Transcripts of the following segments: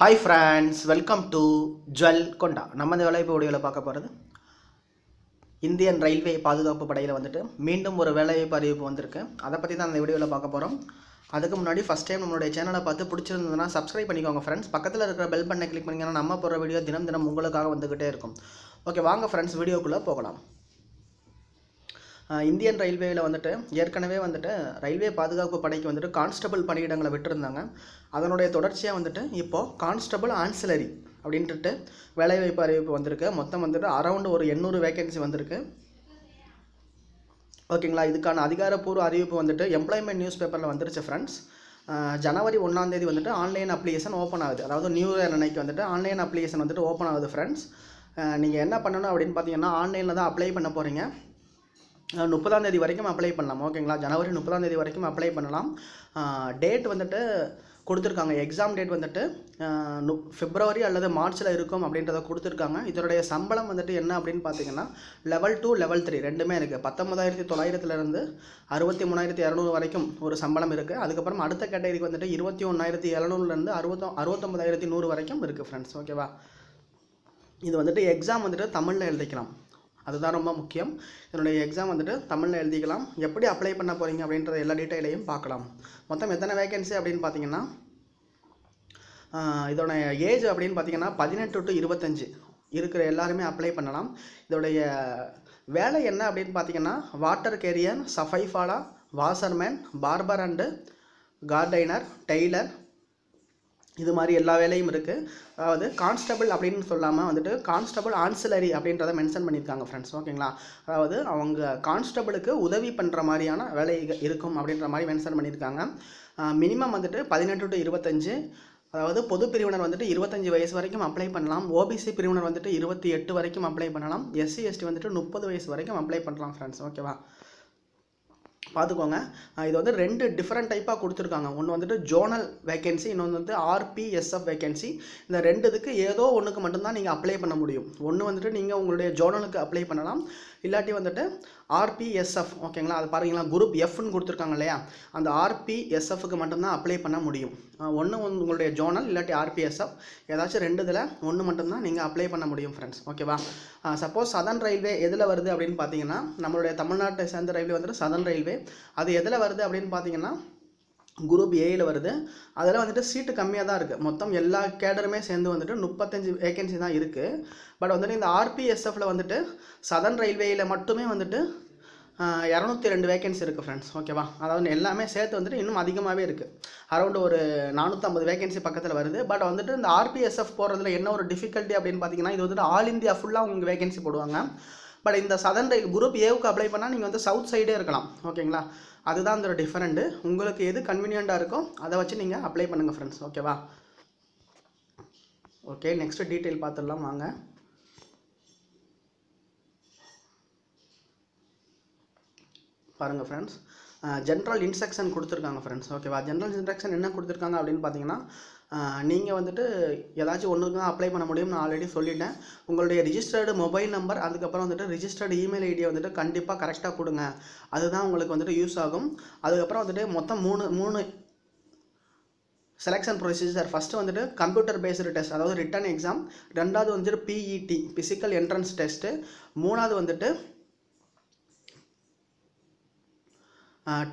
Hi friends welcome to jewel கொண்டா நம்ம இந்த வேலைவாய்ப்பு வீடியோவில் பார்க்க போகிறது இந்தியன் ரயில்வே பாதுகாப்பு படையில் வந்துட்டு மீண்டும் ஒரு வேலைவாய்ப்பு அறிவிப்பு வந்திருக்கு. அதை பற்றி தான் அந்த வீடியோவில் பார்க்க போகிறோம் அதுக்கு முன்னாடி ஃபஸ்ட் டைம் நம்மளுடைய சேனலை பார்த்து பிடிச்சிருந்ததுன்னா சப்ஸ்கிரைப் பண்ணிக்கோங்க ஃப்ரெண்ட்ஸ் பக்கத்தில் இருக்கிற பெல் பண்ணை கிளிக் பண்ணிங்கன்னா நம்ம போகிற வீடியோ தினம் தினம் உங்களுக்காக வந்துக்கிட்டே இருக்கும். ஓகே வாங்க ஃப்ரெண்ட்ஸ் வீடியோக்குள்ளே போகலாம். இந்தியன் ரயில்வேயில் வந்துட்டு ஏற்கனவே வந்துட்டு ரயில்வே பாதுகாப்பு படைக்கு வந்துட்டு கான்ஸ்டபிள் பணியிடங்களை விட்டுருந்தாங்க. அதனுடைய தொடர்ச்சியாக வந்துட்டு இப்போது கான்ஸ்டபிள் ஆன்சிலரி அப்படின்ட்டு வேலைவாய்ப்பு அறிவிப்பு வந்திருக்கு. மொத்தம் வந்துட்டு அரௌண்ட் ஒரு எண்ணூறு வேகன்சி வந்திருக்கு. ஓகேங்களா? இதுக்கான அதிகாரப்பூர்வ அறிவிப்பு வந்துட்டு எம்ப்ளாய்மெண்ட் நியூஸ் பேப்பரில் வந்துருச்சு ஃப்ரெண்ட்ஸ் ஜனவரி ஒன்றாந்தேதி வந்துட்டு ஆன்லைன் அப்ளிகேஷன் ஓப்பன் ஆகுது. அதாவது நியூ இயர் அன்னைக்கு வந்துட்டு ஆன்லைன் அப்ளிகேஷன் வந்துட்டு ஓப்பன் ஆகுது ஃப்ரெண்ட்ஸ் நீங்கள் என்ன பண்ணணும் அப்படின்னு பார்த்தீங்கன்னா ஆன்லைனில் தான் அப்ளை பண்ண போகிறீங்க முப்பதாம் தேதி வரைக்கும் அப்ளை பண்ணலாம். ஓகேங்களா ஜனவரி முப்பதாம் தேதி வரைக்கும் அப்ளை பண்ணலாம். டேட் வந்துட்டு கொடுத்துருக்காங்க. எக்ஸாம் டேட் வந்துட்டு நு ஃபிப்ரவரி அல்லது மார்ச்சில் இருக்கும் அப்படின்றத கொடுத்துருக்காங்க. இதனுடைய சம்பளம் வந்துட்டு என்ன அப்படின்னு பார்த்தீங்கன்னா லெவல் டூ லெவல் த்ரீ ரெண்டுமே இருக்குது பத்தொன்பதாயிரத்தி தொள்ளாயிரத்துலேருந்து அறுபத்தி மூணாயிரத்தி இரநூறு வரைக்கும் ஒரு சம்பளம் இருக்குது அதுக்கப்புறம் அடுத்த கேட்டகரிக்கு வந்துட்டு இருபத்தி ஒன்றாயிரத்தி இரநூறுலேருந்து அறுபத்தோ அறுபத்தொம்பதாயிரத்தி நூறு வரைக்கும் இருக்குது ஃப்ரெண்ட்ஸ் ஓகேவா இது வந்துட்டு எக்ஸாம் வந்துட்டு தமிழில் எழுதிக்கலாம். அதுதான் ரொம்ப முக்கியம். இதனுடைய எக்ஸாம் வந்துட்டு தமிழில் எழுதிக்கலாம். எப்படி அப்ளை பண்ண போகிறீங்க அப்படின்ற எல்லா டீட்டெயிலையும் பார்க்கலாம். மொத்தம் எத்தனை வேகன்சி அப்படின்னு பார்த்தீங்கன்னா இதோடைய இதோட ஏஜ் அப்படின்னு பார்த்தீங்கன்னா பதினெட்டு டு இருபத்தஞ்சு இருக்கிற எல்லாருமே அப்ளை பண்ணலாம். இதோடைய வேலை என்ன அப்படின்னு பார்த்தீங்கன்னா water carrier சஃபைஃபாலா washerman barber and gardener tailor இது மாதிரி எல்லா வேலையும் இருக்குது அதாவது கான்ஸ்டபிள் அப்படின்னு சொல்லாமல் வந்துட்டு கான்ஸ்டபிள் ஆன்சிலரி அப்படின்றத மென்ஷன் பண்ணியிருக்காங்க ஃப்ரெண்ட்ஸ் ஓகேங்களா அதாவது அவங்க கான்ஸ்டபிளுக்கு உதவி பண்ணுற மாதிரியான வேலை இருக்கும் அப்படின்ற மாதிரி மென்ஷன் பண்ணியிருக்காங்க. மினிமம் வந்துட்டு பதினெட்டு டு இருபத்தஞ்சு. அதாவது பொது பிரிவினர் வந்துட்டு இருபத்தஞ்சி வயசு வரைக்கும் அப்ளை பண்ணலாம். ஓபிசி பிரிவினர் வந்துட்டு இருபத்தி எட்டு வரைக்கும் அப்ளை பண்ணலாம். எஸ்சி எஸ்டி வந்துட்டு முப்பது வயசு வரைக்கும் அப்ளை பண்ணலாம் ஃப்ரெண்ட்ஸ் ஓகேவா பார்த்துக்கோங்க இது வந்து ரெண்டு டிஃப்ரெண்ட் டைப்பாக கொடுத்துருக்காங்க. ஒன்று வந்துட்டு ஜோனல் வேகன்சி இன்னொன்று வந்து ஆர்பிஎஸ்எஃப் வேகன்சி இந்த ரெண்டு இதுக்கு ஏதோ ஒன்றுக்கு மட்டும்தான் நீங்கள் அப்ளை பண்ண முடியும். ஒன்று வந்துட்டு நீங்கள் உங்களுடைய ஜோனலுக்கு அப்ளை பண்ணலாம். இல்லாட்டி வந்துட்டு ஆர்பிஎஸ்எஃப் ஓகேங்களா அது பாருங்களா குரூப் எஃப்னு கொடுத்துருக்காங்க இல்லையா? அந்த ஆர்பிஎஸ்எஃப்க்கு மட்டும்தான் அப்ளை பண்ண முடியும். ஒன்று உங்களுடைய ஜோனல் இல்லாட்டி ஆர்பிஎஸ்எஃப் ஏதாச்சும் ரெண்டு இதில் ஒன்று மட்டும்தான் நீங்கள் அப்ளை பண்ண முடியும் ஃப்ரெண்ட்ஸ் ஓகேவா சப்போஸ் சதன் ரயில்வே எதில் வருது அப்படின்னு பார்த்தீங்கன்னா நம்மளுடைய தமிழ்நாட்டை சேர்ந்த ரயில்வே வந்துட்டு சதன் ரயில்வே அது எதில் வருது அப்படின்னு பார்த்தீங்கன்னா குரூப் ஏயில் வருது. அதில் வந்துட்டு சீட்டு கம்மியாக தான் இருக்குது மொத்தம் எல்லா கேடருமே சேர்ந்து வந்துட்டு முப்பத்தஞ்சு வேகன்சி தான் இருக்குது பட் வந்துட்டு இந்த ஆர்பிஎஸ்எஃப்பில் வந்துட்டு சதன் ரயில்வேயில் மட்டுமே வந்துட்டு இரநூத்தி ரெண்டு வேகன்சி இருக்குது ஃப்ரெண்ட்ஸ் ஓகேவா அதாவது எல்லாமே சேர்த்து வந்துட்டு இன்னும் அதிகமாகவே இருக்குது அரௌண்ட் ஒரு நானூற்றம்பது வேகன்சி பக்கத்தில் வருது. பட் வந்துட்டு இந்த ஆர்பிஎஸ்எஃப் போகிறதுல என்ன ஒரு டிஃபிகல்ட்டி அப்படின்னு பார்த்தீங்கன்னா இது வந்துட்டு ஆல் இந்தியா ஃபுல்லாக உங்களுக்கு வேகன்சி போடுவாங்க. பட் இந்த சதன் ரயில் குரூப் ஏவுக்கு அப்ளை பண்ணால் நீங்கள் வந்து சவுத் சைடே இருக்கலாம். ஓகேங்களா அதுதான் அதோட டிஃபரெண்ட்டு உங்களுக்கு எது கன்வீனியண்ட்டாக இருக்கோ அதை வச்சு நீங்கள் அப்ளை பண்ணுங்கள் ஃப்ரெண்ட்ஸ் ஓகேவா ஓகே நெக்ஸ்ட் டீட்டெயில் பார்த்துடலாம் வாங்க. பாருங்கள் ஃப்ரெண்ட்ஸ் ஜென்ரல் இன்ஸ்ட்ரக்ஷன் கொடுத்துருக்காங்க ஃப்ரெண்ட்ஸ் ஓகேவா ஜென்ரல் இன்ஸ்ட்ரக்ஷன் என்ன கொடுத்துருக்காங்க அப்படின்னு பார்த்தீங்கன்னா நீங்கள் வந்துட்டு ஏதாச்சும் ஒன்றுக்கு தான் அப்ளை பண்ண முடியும்னு நான் ஆல்ரெடி சொல்லிட்டேன். உங்களுடைய ரிஜிஸ்டர்டு மொபைல் நம்பர் அதுக்கப்புறம் வந்துட்டு ரிஜிஸ்டர்டு இமெயில் ஐடியை வந்துட்டு கண்டிப்பாக கரெக்டாக கொடுங்க. அதுதான் உங்களுக்கு வந்துட்டு யூஸ் ஆகும். அதுக்கப்புறம் வந்துட்டு மொத்தம் மூணு மூணு செலெக்ஷன் ப்ரொசீஜர் ஃபஸ்ட்டு வந்துட்டு கம்ப்யூட்டர் பேஸ்டு டெஸ்ட் அதாவது ரிட்டன் எக்ஸாம் ரெண்டாவது வந்துட்டு பிஇடி ஃபிசிக்கல் என்ட்ரன்ஸ் டெஸ்ட்டு மூணாவது வந்துட்டு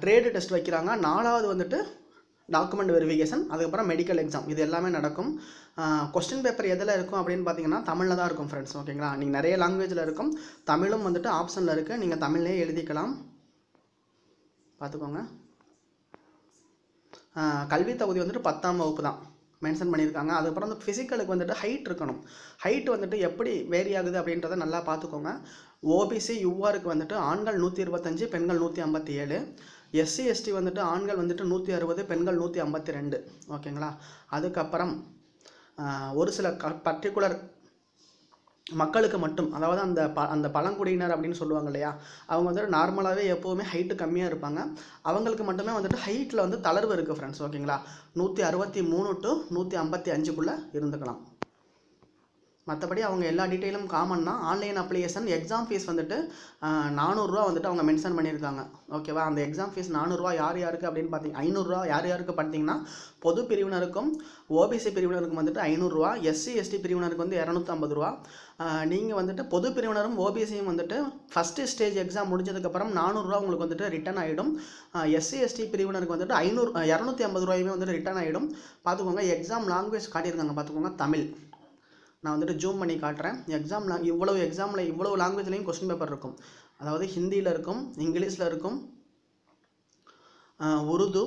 ட்ரேடு டெஸ்ட் வைக்கிறாங்க. நாலாவது வந்துட்டு டாக்குமெண்ட் வெரிஃபிகேஷன் அதுக்கப்புறம் மெடிக்கல் எக்ஸாம் இது எல்லாமே நடக்கும். கொஸ்டின் பேப்பர் எதில் இருக்கும் அப்படின்னு பார்த்தீங்கன்னா தமிழில் தான் இருக்கும் ஃப்ரெண்ட்ஸ் ஓகேங்களா நீங்கள் நிறைய லாங்குவேஜில் இருக்கும். தமிழும் வந்துட்டு ஆப்ஷனில் இருக்குது நீங்கள் தமிழ்லேயே எழுதிக்கலாம். பார்த்துக்கோங்க கல்வி தகுதி வந்துட்டு பத்தாம் வகுப்பு தான். மென்ஷன் பண்ணியிருக்காங்க. அதுக்கப்புறம் வந்து ஃபிசிக்கலுக்கு வந்துட்டு ஹைட் இருக்கணும். ஹைட் வந்துட்டு எப்படி வேரி ஆகுது அப்படின்றத நல்லா பார்த்துக்கோங்க. ஓபிசி யூஆருக்கு வந்துட்டு ஆண்கள் நூற்றி இருபத்தஞ்சி பெண்கள் நூற்றி ஐம்பத்தி ஏழு. எஸ்சி எஸ்டி வந்துட்டு ஆண்கள் வந்துட்டு நூற்றி அறுபது பெண்கள் நூற்றி ஐம்பத்தி ரெண்டு. ஓகேங்களா அதுக்கப்புறம் ஒரு சில க பர்டிகுலர் மக்களுக்கு மட்டும் அதாவது அந்த ப அந்த பழங்குடியினர் அப்படின்னு சொல்லுவாங்க இல்லையா அவங்க வந்துட்டு நார்மலாகவே எப்போவுமே ஹைட்டு கம்மியாக இருப்பாங்க. அவங்களுக்கு மட்டுமே வந்துட்டு ஹைட்டில் வந்து தளர்வு இருக்குது ஃப்ரெண்ட்ஸ் ஓகேங்களா நூற்றி அறுபத்தி மூணு டு நூற்றி ஐம்பத்தி அஞ்சுக்குள்ளே இருந்துக்கலாம். மற்றபடி அவங்க எல்லா டீட்டெயிலும் காமன் தான் ஆன்லைன் அப்ளிகேஷன் எக்ஸாம் ஃபீஸ் வந்துட்டு நானூறுரூவா வந்துட்டு அவங்க மென்ஷன் பண்ணியிருக்காங்க. ஓகேவா அந்த எக்ஸாம் ஃபீஸ் நானூறுரூவா யார் யாருக்கு அப்படின்னு பார்த்தீங்க ஐநூறுரூவா யார் யாருக்கு பார்த்தீங்கன்னா பொது பிரிவினருக்கும் ஓபிசி பிரிவினருக்கும் வந்துட்டு ஐநூறுரூவா எஸ்சி எஸ்டி பிரிவினருக்கு வந்து இரநூத்தம்பது ரூபா. நீங்கள் வந்துட்டு பொது பிரிவினரும் ஓபிசியும் வந்துட்டு ஃபஸ்ட்டு ஸ்டேஜ் எக்ஸாம் முடிஞ்சதுக்கப்புறம் நானூறுரூவா உங்களுக்கு வந்துட்டு ரிட்டர்ன் ஆகிடும் எஸ்சி எஸ்டி பிரிவினருக்கு வந்துட்டு ஐநூறு இரநூத்தி ஐம்பது ரூபாயுமே வந்துட்டு ரிட்டர்ன் ஆகிடும் பார்த்துக்கோங்க எக்ஸாம் லாங்குவேஜ் காட்டியிருக்காங்க பார்த்துக்கோங்க தமிழ். நான் வந்துட்டு ஜூம் பண்ணி காட்டுறேன். எக்ஸாம் இவ்வளோ எக்ஸாமில் இவ்வளோ லாங்குவேஜ்லேயும் கொஸ்டின் பேப்பர் இருக்கும். அதாவது ஹிந்தியில் இருக்கும் இங்கிலீஷில் இருக்கும் உருது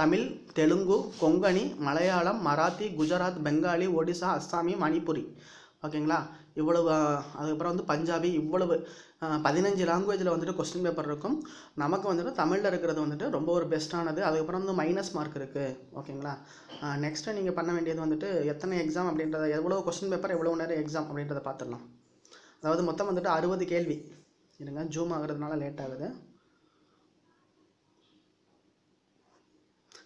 தமிழ் தெலுங்கு கொங்கணி மலையாளம் மராத்தி குஜராத் பெங்காலி ஒடிசா அஸ்ஸாமி மணிப்புரி. ஓகேங்களா? இவ்வளவு அதுக்கப்புறம் வந்து பஞ்சாபி இவ்வளவு பதினஞ்சு லாங்குவேஜில் வந்துட்டு கொஸ்டின் பேப்பர் இருக்கும். நமக்கு வந்துட்டு தமிழில் இருக்கிறது வந்துட்டு ரொம்ப ஒரு பெஸ்ட்டானது அதுக்கப்புறம் வந்து மைனஸ் மார்க் இருக்குது ஓகேங்களா? நெக்ஸ்ட்டு நீங்கள் பண்ண வேண்டியது வந்துட்டு எத்தனை எக்ஸாம் அப்படின்றத எவ்வளோ கொஸ்டின் பேப்பர் எவ்வளோ நேரம் எக்ஸாம் அப்படின்றத பார்த்துடலாம். அதாவது மொத்தம் வந்துட்டு அறுபது கேள்வி. இருங்க ஜூம் ஆகுறதுனால லேட் ஆகுது.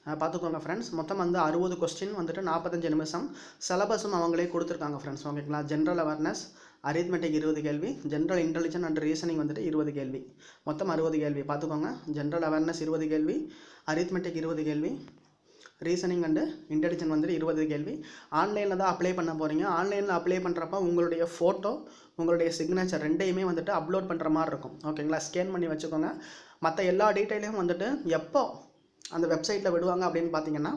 பார்த்துக்கோங்க ஃப்ரெண்ட்ஸ் மொத்தம் வந்து அறுபது கொஸ்டின் வந்துட்டு நாற்பத்தஞ்சு நிமிஷம். சிலபஸும் அவங்களே கொடுத்துருக்காங்க ஃப்ரெண்ட்ஸ் ஓகேங்களா? ஜென்ரல் அவேர்னஸ் அரித்மெட்டிக் இருபது கேள்வி ஜென்ரல் இன்டெலிஜென்ட் அண்ட் ரீசனிங் வந்துட்டு இருபது கேள்வி. மொத்தம் அறுபது கேள்வி. பார்த்துக்கோங்க. ஜென்ரல் அவேர்னஸ் இருபது கேள்வி அரித்மெட்டிக் இருபது கேள்வி ரீசனிங் அண்டு இன்டெலிஜென்ட் வந்துட்டு இருபது கேள்வி. ஆன்லைனில் தான் அப்ளை பண்ண போகிறீங்க ஆன்லைனில் அப்ளை பண்ணுறப்ப உங்களுடைய ஃபோட்டோ உங்களுடைய சிக்னேச்சர் ரெண்டையுமே வந்துட்டு அப்லோட் பண்ணுற மாதிரி இருக்கும். ஓகேங்களா? ஸ்கேன் பண்ணி வச்சுக்கோங்க. மற்ற எல்லா டீட்டெயிலையும் வந்துட்டு எப்போ அந்த வெப்சைட்டில் விடுவாங்க அப்படின்னு பார்த்தீங்கன்னா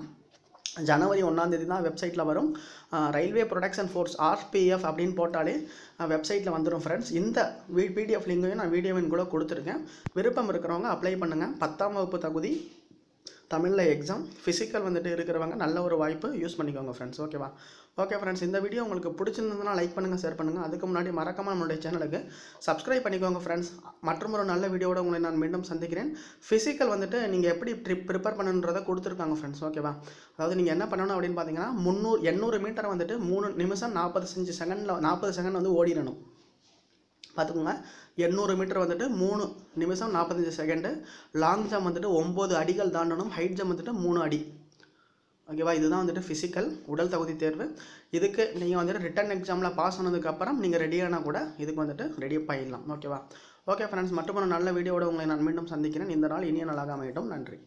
ஜனவரி ஒன்றாந்தேதி தான் வெப்சைட்டில் வரும். ரயில்வே ப்ரொடக்ஷன் ஃபோர்ஸ் ஆர்பிஎஃப் அப்படின்னு போட்டாலே வெப்சைட்டில் வந்துடும் ஃப்ரெண்ட்ஸ் இந்த வி பிடிஎஃப் லிங்கையும் நான் வீடியோவின் கூட கொடுத்துருக்கேன். விருப்பம் இருக்கிறவங்க அப்ளை பண்ணுங்கள் பத்தாம் வகுப்பு தகுதி தமிழில் எக்ஸாம் ஃபிசிக்கல் வந்துட்டு இருக்கிறவங்க நல்ல ஒரு வாய்ப்பு யூஸ் பண்ணிக்கோங்க ஃப்ரெண்ட்ஸ் ஓகேவா ஓகே ஃப்ரெண்ட்ஸ் இந்த வீடியோ உங்களுக்கு பிடிச்சிருந்ததுன்னா லைக் பண்ணுங்கள் ஷேர் பண்ணுங்கள் அதுக்கு முன்னாடி மறக்காமல் நம்மளுடைய சேனலுக்கு சப்ஸ்கிரைப் பண்ணிக்கோங்க ஃப்ரெண்ட்ஸ் மற்றும் ஒரு நல்ல வீடியோட உங்களை நான் மீண்டும் சந்திக்கிறேன். ஃபிசிக்கல் வந்துட்டு நீங்கள் எப்படி ட்ரிப் ப்ரிப்பேர் பண்ணணுன்றதை கொடுத்துருக்காங்க ஃப்ரெண்ட்ஸ் ஓகேவா அதாவது நீங்கள் என்ன பண்ணணும் அப்படின்னு பார்த்தீங்கன்னா முந்நூறு எண்ணூறு மீட்டர் வந்துட்டு மூணு நிமிஷம் நாற்பது செஞ்சு செகண்டில் நாற்பது செகண்ட் வந்து ஓடிடணும். பார்த்துக்கோங்க எண்ணூறு மீட்டர் வந்துட்டு மூணு நிமிஷம் நாற்பத்தஞ்சு செகண்டு. லாங் ஜம்ப் வந்துட்டு ஒம்பது அடிகள் தாண்டணும். ஹைட் ஜம்ப் வந்துட்டு மூணு அடி. ஓகேவா இதுதான் வந்துட்டு ஃபிசிக்கல் உடல் தகுதி தேர்வு. இதுக்கு நீங்கள் வந்துட்டு ரிட்டன் எக்ஸாமில் பாஸ் ஆனதுக்கப்புறம் நீங்கள் ரெடியானா கூட இதுக்கு வந்துட்டு ரெடி பண்ணிடலாம். ஓகேவா ஓகே ஃப்ரெண்ட்ஸ் மட்டும் நல்ல வீடியோட உங்களை நான் மீண்டும் சந்திக்கிறேன். இந்த நாள் இனிய நாளாக அமையட்டும். நன்றி.